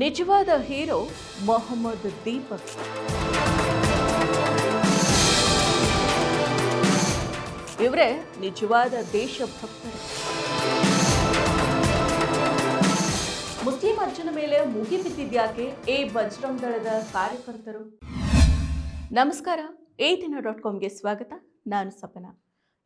ನಿಜವಾದ ಹೀರೋ ಮೊಹಮ್ಮದ್ ದೀಪಕ್. ಇವರೇ ನಿಜವಾದ ದೇಶಭಕ್ತರು. ಮುಸ್ಲಿಂ ಅರ್ಜುನ ಮೇಲೆ ಮುಗಿ ಬಿದ್ದಿದ್ಯಾಕೆ ಎ ಬಜರಂಗ್ ದಳದ ಕಾರ್ಯಕರ್ತರು? ನಮಸ್ಕಾರ ಏ ದಿನ ಡಾಟ್ ಕಾಮ್ಗೆ ಸ್ವಾಗತ. ನಾನು ಸಪನಾ.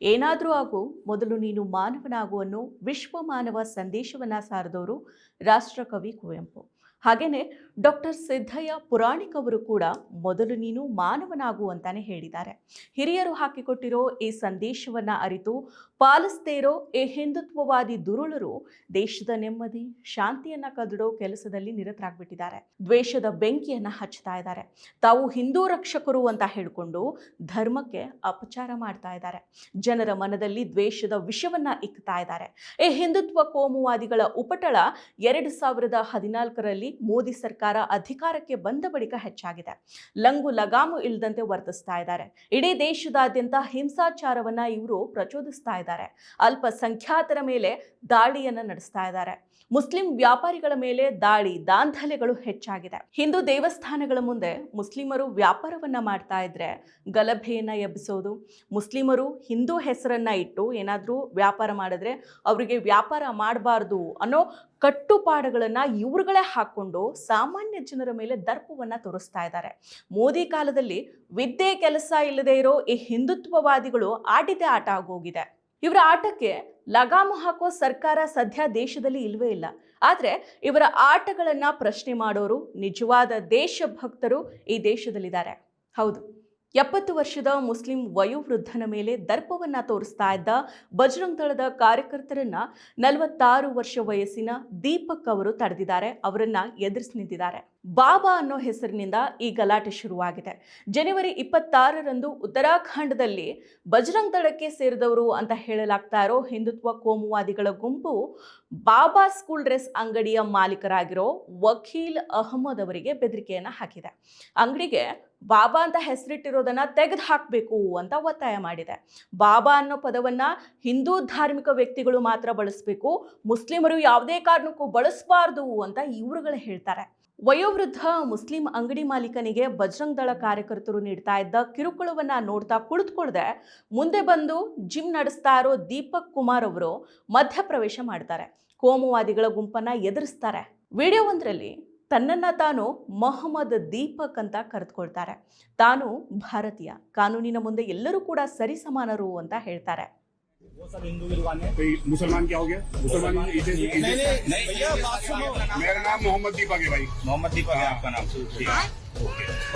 ಏನಾದರೂ ಆಗು, ಮೊದಲು ನೀನು ಮಾನವನಾಗುವನ್ನು ವಿಶ್ವ ಮಾನವ ಸಂದೇಶವನ್ನು ಸಾರಿದವರು ರಾಷ್ಟ್ರಕವಿ ಕುವೆಂಪು. ಹಾಗೇನೆ ಡಾಕ್ಟರ್ ಸಿದ್ದಯ್ಯ ಪುರಾಣಿಕ್ ಅವರು ಕೂಡ ಮೊದಲು ನೀನು ಮಾನವನಾಗು ಅಂತಾನೆ ಹೇಳಿದ್ದಾರೆ. ಹಿರಿಯರು ಹಾಕಿಕೊಟ್ಟಿರೋ ಈ ಸಂದೇಶವನ್ನ ಅರಿತು ಪಾಲಿಸದೇ ಇರೋ ಈ ಹಿಂದುತ್ವವಾದಿ ದುರುಳರು ದೇಶದ ನೆಮ್ಮದಿ, ಶಾಂತಿಯನ್ನ ಕದಡೋ ಕೆಲಸದಲ್ಲಿ ನಿರತರಾಗ್ಬಿಟ್ಟಿದ್ದಾರೆ. ದ್ವೇಷದ ಬೆಂಕಿಯನ್ನ ಹಚ್ತಾ ಇದ್ದಾರೆ. ತಾವು ಹಿಂದೂ ರಕ್ಷಕರು ಅಂತ ಹೇಳಿಕೊಂಡು ಧರ್ಮಕ್ಕೆ ಅಪಚಾರ ಮಾಡ್ತಾ ಇದ್ದಾರೆ. ಜನರ ಮನದಲ್ಲಿ ದ್ವೇಷದ ವಿಷವನ್ನ ಇಕ್ತಾ ಇದ್ದಾರೆ. ಈ ಹಿಂದುತ್ವ ಕೋಮುವಾದಿಗಳ ಉಪಟಳ ಎರಡು ಸಾವಿರದ ಹದಿನಾಲ್ಕರಲ್ಲಿ ಮೋದಿ ಸರ್ಕಾರ ಅಧಿಕಾರಕ್ಕೆ ಬಂದ ಬಳಿಕ ಹೆಚ್ಚಾಗಿದೆ. ಲಂಗು ಲಗಾಮು ಇಲ್ಲದಂತೆ ವರ್ತಿಸ್ತಾ ಇದ್ದಾರೆ. ಇಡೀ ದೇಶದಾದ್ಯಂತ ಹಿಂಸಾಚಾರವನ್ನ ಇವರು ಪ್ರಚೋದಿಸ್ತಾ ಇದ್ದಾರೆ. ಅಲ್ಪಸಂಖ್ಯಾತರ ಮೇಲೆ ದಾಳಿಯನ್ನ ನಡೆಸ್ತಾ ಇದ್ದಾರೆ. ಮುಸ್ಲಿಂ ವ್ಯಾಪಾರಿಗಳ ಮೇಲೆ ದಾಳಿ, ದಾಂಧಲೆಗಳು ಹೆಚ್ಚಾಗಿದೆ. ಹಿಂದೂ ದೇವಸ್ಥಾನಗಳ ಮುಂದೆ ಮುಸ್ಲಿಮರು ವ್ಯಾಪಾರವನ್ನ ಮಾಡ್ತಾ ಇದ್ರೆ ಗಲಭೆಯನ್ನ ಎಬ್ಬಿಸೋದು, ಮುಸ್ಲಿಮರು ಹಿಂದೂ ಹೆಸರನ್ನ ಇಟ್ಟು ಏನಾದರೂ ವ್ಯಾಪಾರ ಮಾಡಿದ್ರೆ ಅವರಿಗೆ ವ್ಯಾಪಾರ ಮಾಡಬಾರ್ದು ಅನ್ನೋ ಕಟ್ಟುಪಾಡುಗಳನ್ನ ಇವ್ರುಗಳೇ ಹಾಕೊಂಡು ಸಾಮಾನ್ಯ ಜನರ ಮೇಲೆ ದರ್ಪವನ್ನ ತೋರಿಸ್ತಾ ಇದ್ದಾರೆ. ಮೋದಿ ಕಾಲದಲ್ಲಿ ವಿದ್ಯೆ ಕೆಲಸ ಇಲ್ಲದೆ ಇರೋ ಈ ಹಿಂದುತ್ವವಾದಿಗಳು ಆಟಿದೆ ಆಟ ಆಗೋಗಿದೆ. ಇವರ ಆಟಕ್ಕೆ ಲಗಾಮು ಹಾಕೋ ಸರ್ಕಾರ ಸದ್ಯ ದೇಶದಲ್ಲಿ ಇಲ್ವೇ ಇಲ್ಲ. ಆದರೆ ಇವರ ಆಟಗಳನ್ನು ಪ್ರಶ್ನೆ ಮಾಡೋರು ನಿಜವಾದ ದೇಶಭಕ್ತರು ಈ ದೇಶದಲ್ಲಿದ್ದಾರೆ. ಹೌದು. ಎಪ್ಪತ್ತು ವರ್ಷದ ಮುಸ್ಲಿಂ ವಯೋವೃದ್ಧನ ಮೇಲೆ ದರ್ಪವನ್ನ ತೋರಿಸ್ತಾ ಇದ್ದ ಬಜರಂಗ್ ದಳದ ಕಾರ್ಯಕರ್ತರನ್ನ ನಲವತ್ತಾರು ವರ್ಷ ವಯಸ್ಸಿನ ದೀಪಕ್ ಅವರು ತಡೆದಿದ್ದಾರೆ. ಅವರನ್ನ ಎದುರಿಸಿ ನಿಂತಿದ್ದಾರೆ. ಬಾಬಾ ಅನ್ನೋ ಹೆಸರಿನಿಂದ ಈ ಗಲಾಟೆ ಶುರುವಾಗಿದೆ. ಜನವರಿ ಇಪ್ಪತ್ತಾರರಂದು ಉತ್ತರಾಖಂಡದಲ್ಲಿ ಬಜರಂಗ್ ದಳಕ್ಕೆ ಸೇರಿದವರು ಅಂತ ಹೇಳಲಾಗ್ತಾ ಇರೋ ಹಿಂದುತ್ವ ಕೋಮುವಾದಿಗಳ ಗುಂಪು ಬಾಬಾ ಸ್ಕೂಲ್ ಡ್ರೆಸ್ ಅಂಗಡಿಯ ಮಾಲೀಕರಾಗಿರೋ ವಕೀಲ್ ಅಹಮದ್ ಅವರಿಗೆ ಬೆದರಿಕೆಯನ್ನು ಹಾಕಿದೆ. ಅಂಗಡಿಗೆ ಬಾಬಾ ಅಂತ ಹೆಸರಿಟ್ಟಿರೋದನ್ನು ತೆಗೆದು ಹಾಕಬೇಕು ಅಂತ ಒತ್ತಾಯ ಮಾಡಿದೆ. ಬಾಬಾ ಅನ್ನೋ ಪದವನ್ನು ಹಿಂದೂ ಧಾರ್ಮಿಕ ವ್ಯಕ್ತಿಗಳು ಮಾತ್ರ ಬಳಸಬೇಕು, ಮುಸ್ಲಿಮರು ಯಾವುದೇ ಕಾರಣಕ್ಕೂ ಬಳಸಬಾರ್ದು ಅಂತ ಇವರುಗಳು ಹೇಳ್ತಾರೆ. ವಯೋವೃದ್ಧ ಮುಸ್ಲಿಂ ಅಂಗಡಿ ಮಾಲೀಕನಿಗೆ ಬಜರಂಗ್ ದಳ ಕಾರ್ಯಕರ್ತರು ನೀಡ್ತಾ ಇದ್ದ ಕಿರುಕುಳವನ್ನ ನೋಡ್ತಾ ಕುಳಿತುಕೊಳ್ಳದೆ ಮುಂದೆ ಬಂದು ಜಿಮ್ ನಡೆಸ್ತಾ ಇರೋ ದೀಪಕ್ ಕುಮಾರ್ ಅವರು ಮಧ್ಯಪ್ರವೇಶ ಮಾಡ್ತಾರೆ. ಕೋಮುವಾದಿಗಳ ಗುಂಪನ್ನ ಎದುರಿಸ್ತಾರೆ. ವಿಡಿಯೋ ಒಂದರಲ್ಲಿ ತನ್ನನ್ನ ತಾನು ಮೊಹಮ್ಮದ್ ದೀಪಕ್ ಅಂತ ಕರೆದುಕೊಳ್ತಾರೆ. ತಾನು ಭಾರತೀಯ. ಕಾನೂನಿನ ಮುಂದೆ ಎಲ್ಲರೂ ಕೂಡ ಸರಿಸಮಾನರು ಅಂತ ಹೇಳ್ತಾರೆ. वो सब हिंदू की दुकान है मुसलमान क्या हो गया? मुसलमान इसे नहीं इसे नहीं नहीं भैया बात सुनो। मेरा नाम मोहम्मद दीपक है भाई। मोहम्मद दीपक है आपका नाम। ठीक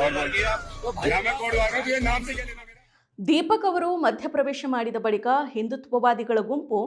और बाकी आप यहाँ मैं कोड रहा हूँ तो नाम से क्या लेना ದೀಪಕ್ ಅವರು ಮಧ್ಯಪ್ರವೇಶ ಮಾಡಿದ ಬಳಿಕ ಹಿಂದುತ್ವವಾದಿಗಳ ಗುಂಪು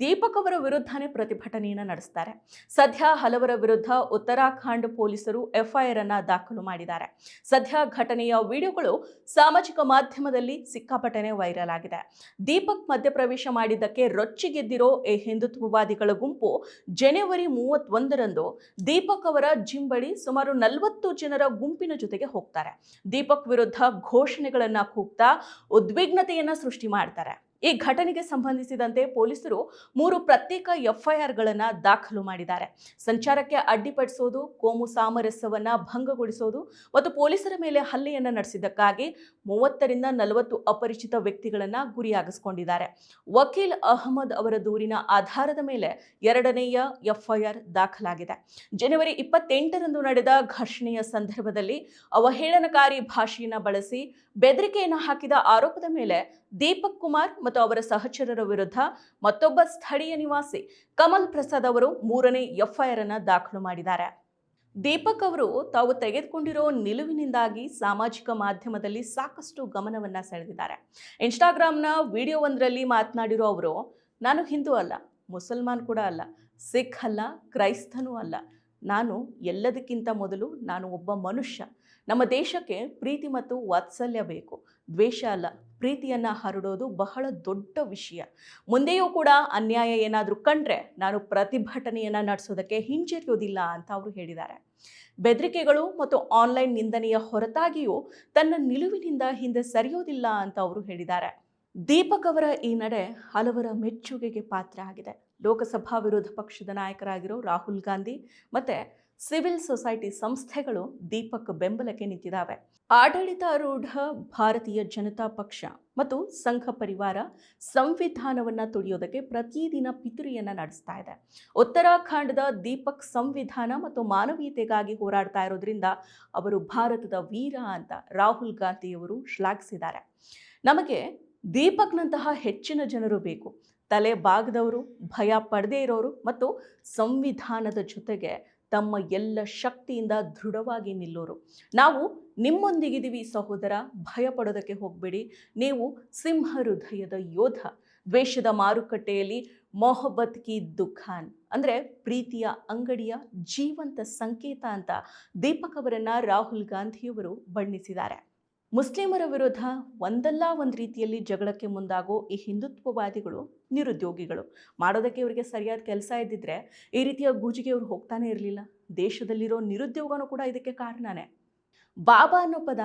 ದೀಪಕ್ ಅವರ ವಿರುದ್ಧನೇ ಪ್ರತಿಭಟನೆಯನ್ನು ನಡೆಸ್ತಾರೆ. ಸದ್ಯ ಹಲವರ ವಿರುದ್ಧ ಉತ್ತರಾಖಂಡ್ ಪೊಲೀಸರು ಎಫ್ಐಆರ್ ಅನ್ನ ದಾಖಲು ಮಾಡಿದ್ದಾರೆ. ಸದ್ಯ ಘಟನೆಯ ವಿಡಿಯೋಗಳು ಸಾಮಾಜಿಕ ಮಾಧ್ಯಮದಲ್ಲಿ ಸಿಕ್ಕಾಪಟ್ಟನೆ ವೈರಲ್ ಆಗಿದೆ. ದೀಪಕ್ ಮಧ್ಯಪ್ರವೇಶ ಮಾಡಿದ್ದಕ್ಕೆ ರೊಚ್ಚಿಗೆದ್ದಿರೋ ಈ ಹಿಂದುತ್ವವಾದಿಗಳ ಗುಂಪು ಜನವರಿ ಮೂವತ್ತೊಂದರಂದು ದೀಪಕ್ ಅವರ ಜಿಮ್ ಸುಮಾರು ನಲವತ್ತು ಜನರ ಗುಂಪಿನ ಜೊತೆಗೆ ಹೋಗ್ತಾರೆ. ದೀಪಕ್ ವಿರುದ್ಧ ಘೋಷಣೆಗಳನ್ನ ಕೂಗ್ತಾ ಉದ್ವಿಗ್ನತೆಯನ್ನ ಸೃಷ್ಟಿ ಮಾಡ್ತಾರೆ. ಈ ಘಟನೆಗೆ ಸಂಬಂಧಿಸಿದಂತೆ ಪೊಲೀಸರು ಮೂರು ಪ್ರತ್ಯೇಕ ಎಫ್ಐಆರ್ಗಳನ್ನು ದಾಖಲು ಮಾಡಿದ್ದಾರೆ. ಸಂಚಾರಕ್ಕೆ ಅಡ್ಡಿಪಡಿಸೋದು, ಕೋಮು ಸಾಮರಸ್ಯವನ್ನ ಭಂಗಗೊಳಿಸೋದು ಮತ್ತು ಪೊಲೀಸರ ಮೇಲೆ ಹಲ್ಲೆಯನ್ನು ನಡೆಸಿದ್ದಕ್ಕಾಗಿ ಮೂವತ್ತರಿಂದ ನಲವತ್ತು ಅಪರಿಚಿತ ವ್ಯಕ್ತಿಗಳನ್ನು ಗುರಿಯಾಗಿಸಿಕೊಂಡಿದ್ದಾರೆ. ವಕೀಲ್ ಅಹಮದ್ ಅವರ ದೂರಿನ ಆಧಾರದ ಮೇಲೆ ಎರಡನೆಯ ಎಫ್ಐಆರ್ ದಾಖಲಾಗಿದೆ. ಜನವರಿ ಇಪ್ಪತ್ತೆಂಟರಂದು ನಡೆದ ಘರ್ಷಣೆಯ ಸಂದರ್ಭದಲ್ಲಿ ಅವಹೇಳನಕಾರಿ ಭಾಷೆಯನ್ನು ಬಳಸಿ ಬೆದರಿಕೆಯನ್ನು ಹಾಕಿದ ಆರೋಪದ ಮೇಲೆ ದೀಪಕ್ ಕುಮಾರ್ ಮತ್ತು ಅವರ ಸಹಚರರ ವಿರುದ್ಧ ಮತ್ತೊಬ್ಬ ಸ್ಥಳೀಯ ನಿವಾಸಿ ಕಮಲ್ ಪ್ರಸಾದ್ ಅವರು ಮೂರನೇ ಎಫ್ಐಆರ್ ಅನ್ನು ದಾಖಲು ಮಾಡಿದ್ದಾರೆ. ದೀಪಕ್ ಅವರು ತಾವು ತೆಗೆದುಕೊಂಡಿರೋ ನಿಲುವಿನಿಂದಾಗಿ ಸಾಮಾಜಿಕ ಮಾಧ್ಯಮದಲ್ಲಿ ಸಾಕಷ್ಟು ಗಮನವನ್ನು ಸೆಳೆದಿದ್ದಾರೆ. ಇನ್ಸ್ಟಾಗ್ರಾಮ್ನ ವಿಡಿಯೋ ಒಂದರಲ್ಲಿ ಮಾತನಾಡಿರೋ ಅವರು, ನಾನು ಹಿಂದೂ ಅಲ್ಲ, ಮುಸಲ್ಮಾನ್ ಕೂಡ ಅಲ್ಲ, ಸಿಖ್ ಅಲ್ಲ, ಕ್ರೈಸ್ತನೂ ಅಲ್ಲ. ನಾನು ಎಲ್ಲದಕ್ಕಿಂತ ಮೊದಲು ನಾನು ಒಬ್ಬ ಮನುಷ್ಯ. ನಮ್ಮ ದೇಶಕ್ಕೆ ಪ್ರೀತಿ ಮತ್ತು ವಾತ್ಸಲ್ಯ ಬೇಕು. ದ್ವೇಷ ಅಲ್ಲ, ಪ್ರೀತಿಯನ್ನು ಹರಡೋದು ಬಹಳ ದೊಡ್ಡ ವಿಷಯ. ಮುಂದೆಯೂ ಕೂಡ ಅನ್ಯಾಯ ಏನಾದರೂ ಕಂಡ್ರೆ ನಾನು ಪ್ರತಿಭಟನೆಯನ್ನು ನಡೆಸೋದಕ್ಕೆ ಹಿಂಜರಿಯೋದಿಲ್ಲ ಅಂತ ಅವರು ಹೇಳಿದ್ದಾರೆ. ಬೆದರಿಕೆಗಳು ಮತ್ತು ಆನ್ಲೈನ್ ನಿಂದನೆಯ ಹೊರತಾಗಿಯೂ ತನ್ನ ನಿಲುವಿನಿಂದ ಹಿಂದೆ ಸರಿಯೋದಿಲ್ಲ ಅಂತ ಅವರು ಹೇಳಿದ್ದಾರೆ. ದೀಪಕ್ ಅವರ ಈ ನಡೆ ಹಲವರ ಮೆಚ್ಚುಗೆಗೆ ಪಾತ್ರ ಆಗಿದೆ. ಲೋಕಸಭಾ ವಿರೋಧ ಪಕ್ಷದ ನಾಯಕರಾಗಿರೋ ರಾಹುಲ್ ಗಾಂಧಿ ಮತ್ತು ಸಿವಿಲ್ ಸೊಸೈಟಿ ಸಂಸ್ಥೆಗಳು ದೀಪಕ್ ಬೆಂಬಲಕ್ಕೆ ನಿಂತಿದ್ದಾವೆ. ಆಡಳಿತಾರೂಢ ಭಾರತೀಯ ಜನತಾ ಪಕ್ಷ ಮತ್ತು ಸಂಘ ಪರಿವಾರ ಸಂವಿಧಾನವನ್ನು ತುಳಿಯೋದಕ್ಕೆ ಪ್ರತಿದಿನ ಪಿತುರಿಯನ್ನು ನಡೆಸ್ತಾ ಇದೆ. ಉತ್ತರಾಖಂಡದ ದೀಪಕ್ ಸಂವಿಧಾನ ಮತ್ತು ಮಾನವೀಯತೆಗಾಗಿ ಹೋರಾಡ್ತಾ ಇರೋದ್ರಿಂದ ಅವರು ಭಾರತದ ವೀರ ಅಂತ ರಾಹುಲ್ ಗಾಂಧಿಯವರು ಶ್ಲಾಘಿಸಿದ್ದಾರೆ. ನಮಗೆ ದೀಪಕ್ನಂತಹ ಹೆಚ್ಚಿನ ಜನರು ಬೇಕು. ತಲೆ ಬಾಗದವರು, ಭಯ ಪಡದೇ ಇರೋರು ಮತ್ತು ಸಂವಿಧಾನದ ಜೊತೆಗೆ ತಮ್ಮ ಎಲ್ಲ ಶಕ್ತಿಯಿಂದ ದೃಢವಾಗಿ ನಿಲ್ಲೋರು. ನಾವು ನಿಮ್ಮೊಂದಿಗಿದ್ದೀವಿ ಸಹೋದರ ಭಯ ಪಡೋದಕ್ಕೆ ಹೋಗಬೇಡಿ. ನೀವು ಸಿಂಹ ಹೃದಯದ ಯೋಧ. ದ್ವೇಷದ ಮಾರುಕಟ್ಟೆಯಲ್ಲಿ ಮೊಹಬ್ಬತ್ ಕಿ ದುಖಾನ್. ಅಂದರೆ ಪ್ರೀತಿಯ ಅಂಗಡಿಯ ಜೀವಂತ ಸಂಕೇತ ಅಂತ ದೀಪಕ್ ಅವರನ್ನು ರಾಹುಲ್ ಗಾಂಧಿಯವರು ಬಣ್ಣಿಸಿದ್ದಾರೆ. ಮುಸ್ಲಿಮರ ವಿರುದ್ಧ ಒಂದಲ್ಲ ಒಂದು ರೀತಿಯಲ್ಲಿ ಜಗಳಕ್ಕೆ ಮುಂದಾಗೋ ಈ ಹಿಂದುತ್ವವಾದಿಗಳು, ನಿರುದ್ಯೋಗಿಗಳು. ಮಾಡೋದಕ್ಕೆ ಇವರಿಗೆ ಸರಿಯಾದ ಕೆಲಸ ಇದ್ದಿದ್ರೆ ಈ ರೀತಿಯ ಗೂಜಿಗೆ ಇವರು ಹೋಗ್ತಾನೆ ಇರಲಿಲ್ಲ. ದೇಶದಲ್ಲಿರೋ ನಿರುದ್ಯೋಗನೂ ಕೂಡ ಇದಕ್ಕೆ ಕಾರಣನೇ. ಬಾಬಾ ಅನ್ನೋ ಪದ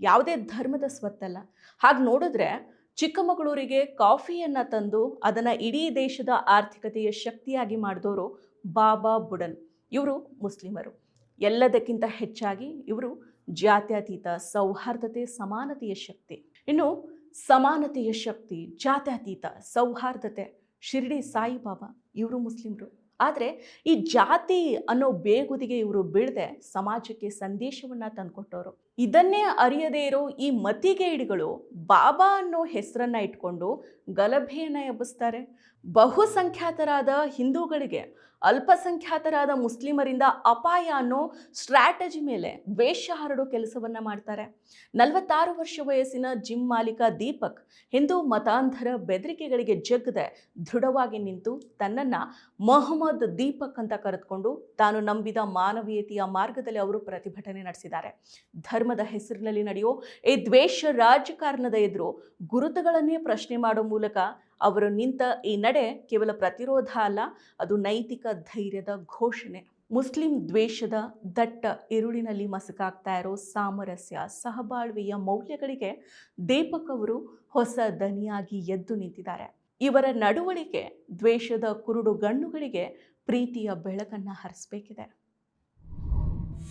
ಯಾವುದೇ ಧರ್ಮದ ಸ್ವತ್ತಲ್ಲ. ಹಾಗೆ ನೋಡಿದ್ರೆ ಚಿಕ್ಕಮಗಳೂರಿಗೆ ಕಾಫಿಯನ್ನು ತಂದು ಅದನ್ನು ಇಡೀ ದೇಶದ ಆರ್ಥಿಕತೆಯ ಶಕ್ತಿಯಾಗಿ ಮಾಡಿದವರು ಬಾಬಾ ಬುಡನ್. ಇವರು ಮುಸ್ಲಿಮರು. ಎಲ್ಲದಕ್ಕಿಂತ ಹೆಚ್ಚಾಗಿ ಇವರು ಜಾತ್ಯತೀತ ಸೌಹಾರ್ದತೆ ಸಮಾನತೆಯ ಶಕ್ತಿ. ಇನ್ನು ಸಮಾನತೆಯ ಶಕ್ತಿ, ಜಾತ್ಯತೀತ ಸೌಹಾರ್ದತೆ, ಶಿರ್ಡಿ ಸಾಯಿಬಾಬಾ, ಇವರು ಮುಸ್ಲಿಮರು. ಆದರೆ ಈ ಜಾತಿ ಅನ್ನೋ ಬೇಗುದಿಗೆ ಇವರು ಬೀಳದೆ ಸಮಾಜಕ್ಕೆ ಸಂದೇಶವನ್ನು ತಂದುಕೊಟ್ಟವರು. ಇದನ್ನೇ ಅರಿಯದೇ ಇರೋ ಈ ಮತಿಗೇಡಿಗಳು ಬಾಬಾ ಅನ್ನೋ ಹೆಸರನ್ನು ಇಟ್ಕೊಂಡು ಗಲಭೆಯನ್ನು ಎಬ್ಬಿಸ್ತಾರೆ. ಬಹುಸಂಖ್ಯಾತರಾದ ಹಿಂದೂಗಳಿಗೆ, ಅಲ್ಪಸಂಖ್ಯಾತರಾದ ಮುಸ್ಲಿಮರಿಂದ ಅಪಾಯ ಅನ್ನೋ ಸ್ಟ್ರಾಟಜಿ ಮೇಲೆ ವೇಷ ಹರಡೋ ಕೆಲಸವನ್ನ ಮಾಡ್ತಾರೆ. ನಲವತ್ತಾರು ವರ್ಷ ವಯಸ್ಸಿನ ಜಿಮ್ ಮಾಲೀಕ ದೀಪಕ್ ಹಿಂದೂ ಮತಾಂಧರ ಬೆದರಿಕೆಗಳಿಗೆ ಜಗ್ಗದೆ ದೃಢವಾಗಿ ನಿಂತು ತನ್ನನ್ನು ಮೊಹಮ್ಮದ್ ದೀಪಕ್ ಅಂತ ಕರೆದುಕೊಂಡು ತಾನು ನಂಬಿದ ಮಾನವೀಯತೆಯ ಮಾರ್ಗದಲ್ಲಿ ಅವರು ಪ್ರತಿಭಟನೆ ನಡೆಸಿದ್ದಾರೆ. ಧರ್ಮದ ಹೆಸರಿನಲ್ಲಿ ನಡೆಯೋ ಈ ದ್ವೇಷ ರಾಜಕಾರಣದ ಎದುರು ಗುರುತುಗಳನ್ನೇ ಪ್ರಶ್ನೆ ಮಾಡೋ ಮೂಲಕ ಅವರು ನಿಂತ ಈ ನಡೆ ಕೇವಲ ಪ್ರತಿರೋಧ ಅಲ್ಲ, ಅದು ನೈತಿಕ ಧೈರ್ಯದ ಘೋಷಣೆ. ಮುಸ್ಲಿಂ ದ್ವೇಷದ ದಟ್ಟ ಇರುಳಿನಲ್ಲಿ ಮಸುಕಾಗ್ತಾ ಇರೋ ಸಾಮರಸ್ಯ, ಸಹಬಾಳ್ವೆಯ ಮೌಲ್ಯಗಳಿಗೆ ದೀಪಕ್ ಅವರು ಹೊಸ ದನಿಯಾಗಿ ಎದ್ದು ನಿಂತಿದ್ದಾರೆ. ಇವರ ನಡವಳಿಕೆ ದ್ವೇಷದ ಕುರುಡು ಗಣ್ಣುಗಳಿಗೆ ಪ್ರೀತಿಯ ಬೆಳಕನ್ನು ಹರಿಸಬೇಕಿದೆ.